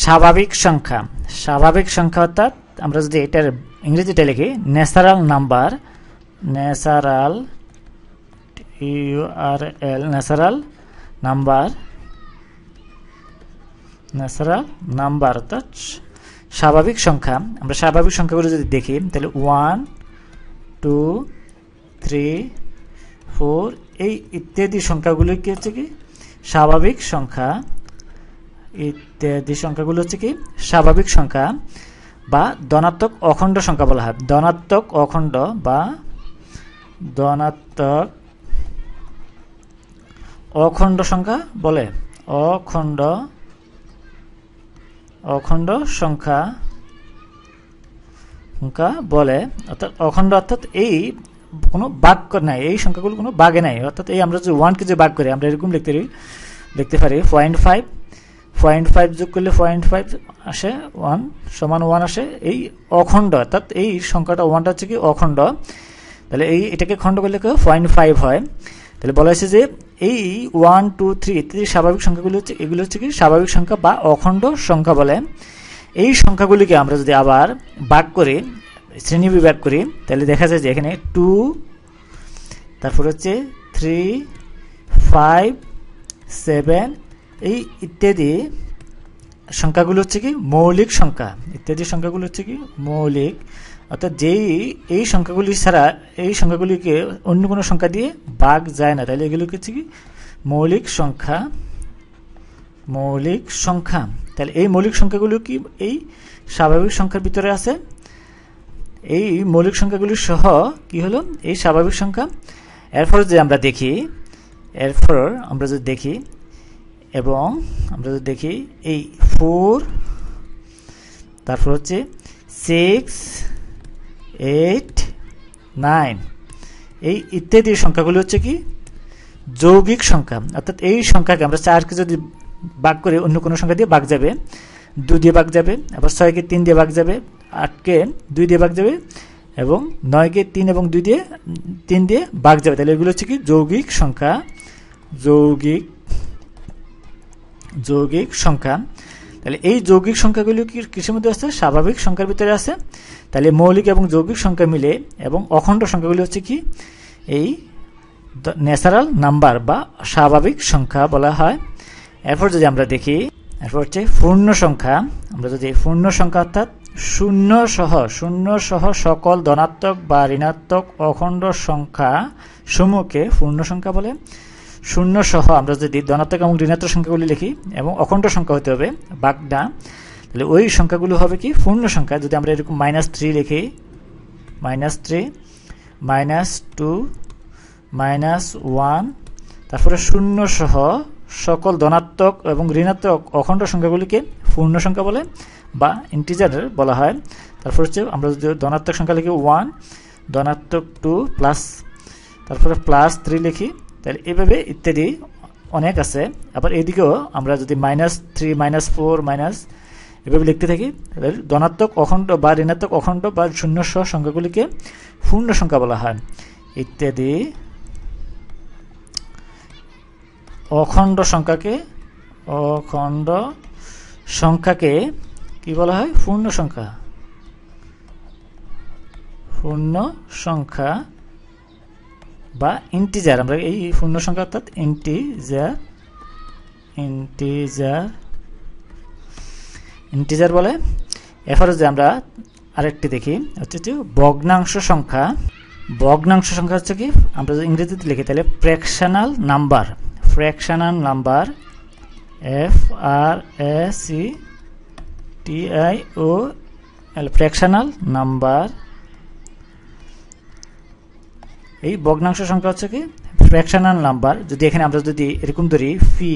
স্বাভাবিক সংখ্যা। স্বাভাবিক সংখ্যা অর্থাৎ আমরা যদি এটার ইংরেজিটা লিখি natural number natural URL natural number natural number অর্থাৎ স্বাভাবিক সংখ্যা। আমরা স্বাভাবিক সংখ্যাগুলো যদি দেখি, তাহলে ওয়ান টু থ্রি ফোর এই ইত্যাদি সংখ্যাগুলো কি হচ্ছে কি? স্বাভাবিক সংখ্যা ইত্যাদি সংখ্যাগুলো হচ্ছে কি? স্বাভাবিক সংখ্যা বা ধনাত্মক অখণ্ড সংখ্যা বলা হয়। ধনাত্মক অখণ্ড বা ধনাত্মক অখণ্ড সংখ্যা বলে। অখণ্ড অখণ্ড সংখ্যা সংখ্যা বলে। অর্থাৎ অখণ্ড অর্থাৎ এই কোনো বাক্য নাই, এই সংখ্যাগুলো কোনো বাগে নাই। অর্থাৎ এই আমরা যে ওয়ানকে যে বাগ করি, আমরা এরকম লিখতে লিখতে পারি পয়েন্ট ফাইভ পয়েন্ট ফাইভ যোগ করলে পয়েন্ট ফাইভ আসে ওয়ান সমান ওয়ান আসে এই অখণ্ড, অর্থাৎ এই সংখ্যাটা ওয়ানটা হচ্ছে কি অখণ্ড। তাহলে এই এটাকে খণ্ড করলে পয়েন্ট ফাইভ হয়। তাহলে বলা হয়েছে যে এই ওয়ান, টু, থ্রি ইত্যাদি স্বাভাবিক সংখ্যাগুলি হচ্ছে, এগুলো হচ্ছে কি স্বাভাবিক সংখ্যা বা অখণ্ড সংখ্যা বলে। এই সংখ্যাগুলিকে আমরা যদি আবার ভাগ করি, শ্রেণি বিভাগ করি, তাহলে দেখা যায় যে এখানে টু, তারপর হচ্ছে থ্রি, ফাইভ, সেভেন এই ইত্যাদি সংখ্যাগুলো হচ্ছে কি মৌলিক সংখ্যা। ইত্যাদি সংখ্যাগুলো হচ্ছে কি মৌলিক। অর্থাৎ যেই, এই সংখ্যাগুলি ছাড়া এই সংখ্যাগুলিকে অন্য কোনো সংখ্যা দিয়ে বাঘ যায় না। তাহলে এগুলো হচ্ছে কি মৌলিক সংখ্যা মৌলিক সংখ্যা। তাহলে এই মৌলিক সংখ্যাগুলো কি এই স্বাভাবিক সংখ্যার ভিতরে আছে? এই মৌলিক সংখ্যাগুলি সহ কি হলো? এই স্বাভাবিক সংখ্যা। এরপর যে আমরা দেখি এরপর আমরা যদি দেখি এবং আমরা যদি দেখি, এই ফোর তারপর হচ্ছে সিক্স এইট নাইন এই ইত্যাদি সংখ্যাগুলো হচ্ছে কি? যৌগিক সংখ্যা। অর্থাৎ এই সংখ্যাকে আমরা চারকে যদি ভাগ করে অন্য কোনো সংখ্যা দিয়ে ভাগ যাবে, দুই দিয়ে ভাগ যাবে, আবার ছয়কে তিন দিয়ে ভাগ যাবে, আটকে দুই দিয়ে ভাগ যাবে, এবং নয়কে তিন এবং দুই দিয়ে তিন দিয়ে ভাগ যাবে। তাহলে এগুলো হচ্ছে কি? যৌগিক সংখ্যা, যৌগিক যৌগিক সংখ্যা। তাহলে এই যৌগিক সংখ্যাগুলি কি কিসের মধ্যে আছে? স্বাভাবিক সংখ্যার ভিতরে আছে। তাহলে মৌলিক এবং যৌগিক সংখ্যা মিলে এবং অখণ্ড সংখ্যাগুলি হচ্ছে কি? এই ন্যাচারাল নাম্বার বা স্বাভাবিক সংখ্যা বলা হয়। এরপর যদি আমরা দেখি, এরপর হচ্ছে পূর্ণ সংখ্যা। আমরা যদি পূর্ণ সংখ্যা অর্থাৎ শূন্য সহ শূন্য সহ সকল ধনাত্মক বা ঋণাত্মক অখণ্ড সংখ্যা সমূহকে পূর্ণ সংখ্যা বলে। শূন্য সহ আমরা যদি ধনাত্মক এবং ঋণাত্মক সংখ্যাগুলি লিখি এবং অখণ্ড সংখ্যা হতে হবে বাগডা তাহলে ওই সংখ্যাগুলো হবে কি পূর্ণ সংখ্যা। যদি আমরা এরকম মাইনাস থ্রি লিখি minus three minus two minus one তারপরে শূন্য সহ সকল ধনাত্মক এবং ঋণাত্মক অখণ্ড সংখ্যাগুলিকে পূর্ণ সংখ্যা বলে বা ইন্টিজারের বলা হয়। তারপর হচ্ছে আমরা যদি ধনাত্মক সংখ্যা লিখি ওয়ান ধনাত্মক টু প্লাস তারপরে প্লাস থ্রি লিখি তাহলে এভাবে ইত্যাদি অনেক আছে। আবার এদিকেও আমরা যদি minus three minus four minus এভাবে লিখতে থাকি ধনাত্মক অখণ্ড বা ঋণাত্মক অখণ্ড বা শূন্য সহ সংখ্যাগুলিকে পূর্ণ সংখ্যা বলা হয়। ইত্যাদি অখণ্ড সংখ্যাকে অখণ্ড সংখ্যাকে কি বলা হয়? পূর্ণ সংখ্যা। পূর্ণ সংখ্যা বা ইন্টিজার আমরা এই পূর্ণ সংখ্যা অর্থাৎ ইন্টিজার ইন্টিজার ইন্টিজার বলে। এরপরে যে আমরা আরেকটি দেখি, হচ্ছে যে ভগ্নাংশ সংখ্যা। ভগ্নাংশ সংখ্যা হচ্ছে কি? আমরা যদি ইংরেজিতে লিখি, তাহলে fractional number fractional number F R A C T I O fractional number এই ভগ্নাংশ সংখ্যা হচ্ছে কি? ফ্র্যাকশনাল নাম্বার যদি এখানে আমরা যদি এরকম ধরি ফি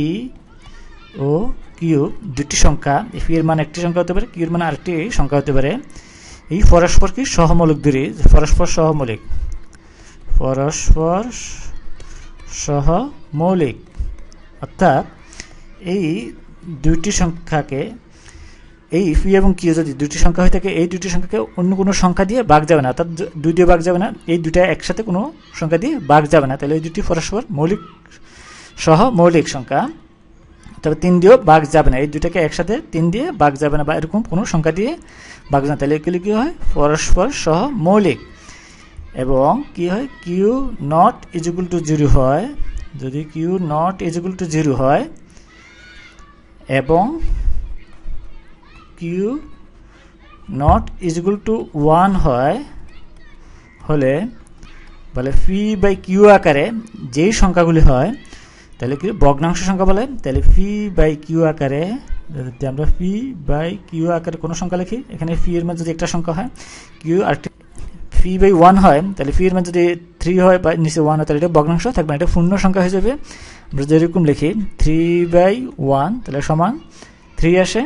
ও কিউ দুটি সংখ্যা ফি এর মান একটি সংখ্যা হতে পারে কিউর মান আরেকটি সংখ্যা হতে পারে। এই পরস্পর কি সহমৌলিক ধরি পরস্পর সহমৌলিক। পরস্পর সহমৌলিক। অর্থাৎ এই দুইটি সংখ্যাকে এই ফি এবং কিউ যদি দুটি সংখ্যা হয়ে থাকে, এই দুটি সংখ্যাকে অন্য কোনো সংখ্যা দিয়ে ভাগ যাবে না। অর্থাৎ দুই দিয়ে ভাগ যাবে না, এই দুটা একসাথে কোনো সংখ্যা দিয়ে ভাগ যাবে না। তাহলে এই দুটি পরস্পর মৌলিক সহ মৌলিক সংখ্যা। তবে তিন দিয়েও বাঘ যাবে না। এই দুটাকে একসাথে তিন দিয়ে বাঘ যাবে না বা এরকম কোনো সংখ্যা দিয়ে বাঘ যাবে না। তাহলে এগুলি কী হয়? পরস্পর সহ মৌলিক। এবং কি হয়? Q not equal to zero হয়। যদি Q not equal to zero হয়, এবং Q not equal to one হয়, হলে, বলে ফি বাই কিউ আকারে যেই সংখ্যাগুলি হয়, তাহলে কি ভগ্নাংশ সংখ্যা বলে? তাহলে ফি বাই কিউ আকারে, যদি আমরা ফি বাই কিউ আকারে কোনো সংখ্যা লিখি, এখানে ফি এর মধ্যে যদি একটা সংখ্যা হয়, কিউ আর ফি বাই ওয়ান হয়, তাহলে ফি এর মধ্যে যদি থ্রি হয় বা নিচে ওয়ান হয়, তাহলে এটা ভগ্নাংশ থাকবে এটা পূর্ণ সংখ্যা হয়ে যাবে। আমরা যেরকম লিখি থ্রি বাই ওয়ান, তাহলে সমান থ্রি আসে।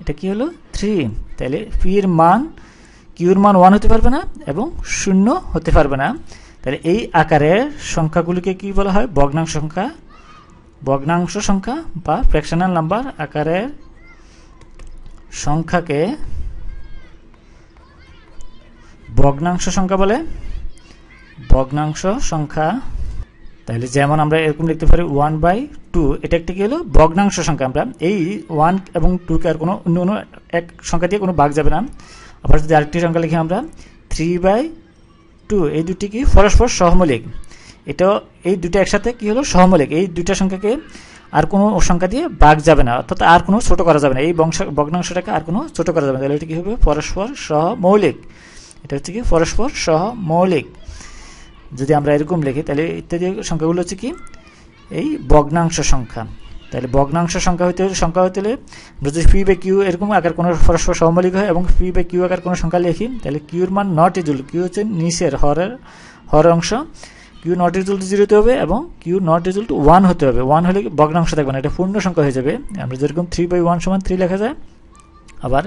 এটা কি হলো? থ্রি তাহলে ফি এর মান, কিউর মান ওয়ান হতে পারবে না এবং শূন্য হতে পারবে না। তাহলে এই আকারের সংখ্যাগুলিকে কি বলা হয়? ভগ্নাংশ সংখ্যা। ভগ্নাংশ সংখ্যা বা ফ্র্যাকশনাল নাম্বার আকারের সংখ্যাকে ভগ্নাংশ সংখ্যা বলে। ভগ্নাংশ সংখ্যা তাহলে যেমন আমরা এরকম লিখতে পারি ওয়ান বাই টু এটা একটা কি হলো? ভগ্নাংশ সংখ্যা আমরা। এই ওয়ান এবং টুকে আর কোনো অন্য কোনো এক সংখ্যা দিয়ে কোনো ভাগ যাবে না। আবার যদি আরেকটি সংখ্যা লিখি আমরা থ্রি বাই টু এই দুটি কি পরস্পর সহমৌলিক। এটা এই দুটো একসাথে কি হলো? সহমৌলিক। এই দুইটা সংখ্যাকে আর কোনো সংখ্যা দিয়ে ভাগ যাবে না, অর্থাৎ আর কোনো ছোট করা যাবে না। এই বংশ, ভগ্নাংশটাকে আর কোনো ছোট করা যাবে না। তাহলে এটা কী হবে? পরস্পর সহমৌলিক। এটা হচ্ছে কি? পরস্পর সহমৌলিক। যদি আমরা এরকম লিখি, তাহলে ইত্যাদি সংখ্যাগুলো হচ্ছে কি? এই ভগ্নাংশ সংখ্যা। তাহলে ভগ্নাংশ সংখ্যা হইতে সংখ্যা হইতে হলে যদি পি বাই কিউ এরকম আকার কোনো পরস্পর সহমৌলিক হয় এবং পি বাই কিউ আকার কোনো সংখ্যা লিখি, তাহলে কিউর মান নট ইজুল কিউ হচ্ছে নিচের, হরের, হর অংশ। Q not equal to zero হতে হবে এবং Q not equal to one হতে হবে। ওয়ান হলে ভগ্নাংশ থাকবে না, এটা পূর্ণ সংখ্যা হয়ে যাবে। আমরা যেরকম থ্রি বাই ওয়ান সমান থ্রি লেখা যায়, আবার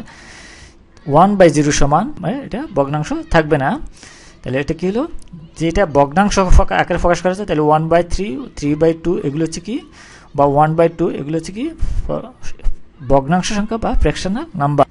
ওয়ান বাই জিরো সমান মানে এটা ভগ্নাংশ থাকবে না। তাহলে এটা কী হলো? যেটা ভগ্নাংশ আকারে প্রকাশ করা যায় তাহলে one by three three by two এগুলো হচ্ছে কি? বা ওয়ান বাই টু এগুলো হচ্ছে কি? বগ্নাংশ সংখ্যা বা ফ্র্যাকশনাল নাম্বার